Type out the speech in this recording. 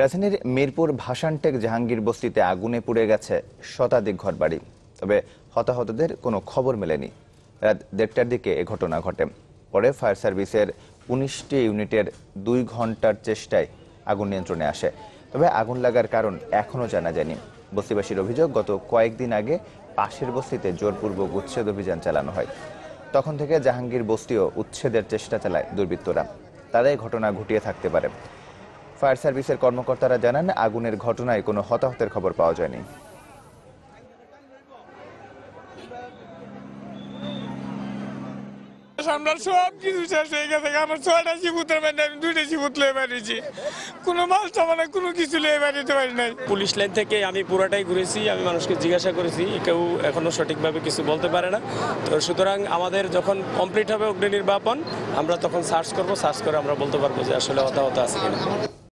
রাজধানীর মিরপুর ভাসানটেক জাহাঙ্গীর বস্তিতে আগুনে পুড়ে গেছে শতাধিক ঘরবাড়ি। তবে হতাহতদের কোনো খবর মেলেনি। রাত দেড়টার দিকে এ ঘটনা ঘটে। পরে ফায়ার সার্ভিসের উনিশটি ইউনিটের দুই ঘণ্টার চেষ্টায় আগুন নিয়ন্ত্রণে আসে। তবে আগুন লাগার কারণ এখনও জানা যায়নি। বস্তিবাসীর অভিযোগ, গত কয়েকদিন আগে পাশের বস্তিতে জোরপূর্বক উচ্ছেদ অভিযান চালানো হয়। তখন থেকে জাহাঙ্গীর বস্তিও উচ্ছেদের চেষ্টা চালায় দুর্বৃত্তরা। তারাই ঘটনা ঘটিয়ে থাকতে পারে। ফায়ার সার্ভিসের কর্মকর্তারা জানান আগুনের ঘটনায় কোনো হতাহতের খবর পাওয়া যায়নি। আমরা সব কিছু শেষ হয়ে গেছে। আমার ছয়টা শিবুতের মধ্যে আমি দুইটা শিবুত লয়ে বাড়িয়েছি। কোনো মাল সামানে কোনো কিছু লয়ে বাড়িতে পারি নাই। পুলিশ লাইন থেকে আমি পুরাটাই ঘুরেছি আমি মানুষকে জিজ্ঞাসা করেছি কেউ এখনও সঠিকভাবে কিছু বলতে পারে না। তো সুতরাং আমাদের যখন কমপ্লিট হবে অগ্নি নির্বাপন আমরা তখন সার্চ করব সার্চ করে আমরা বলতে পারব যে আসলে হতাহত আছে কিনা।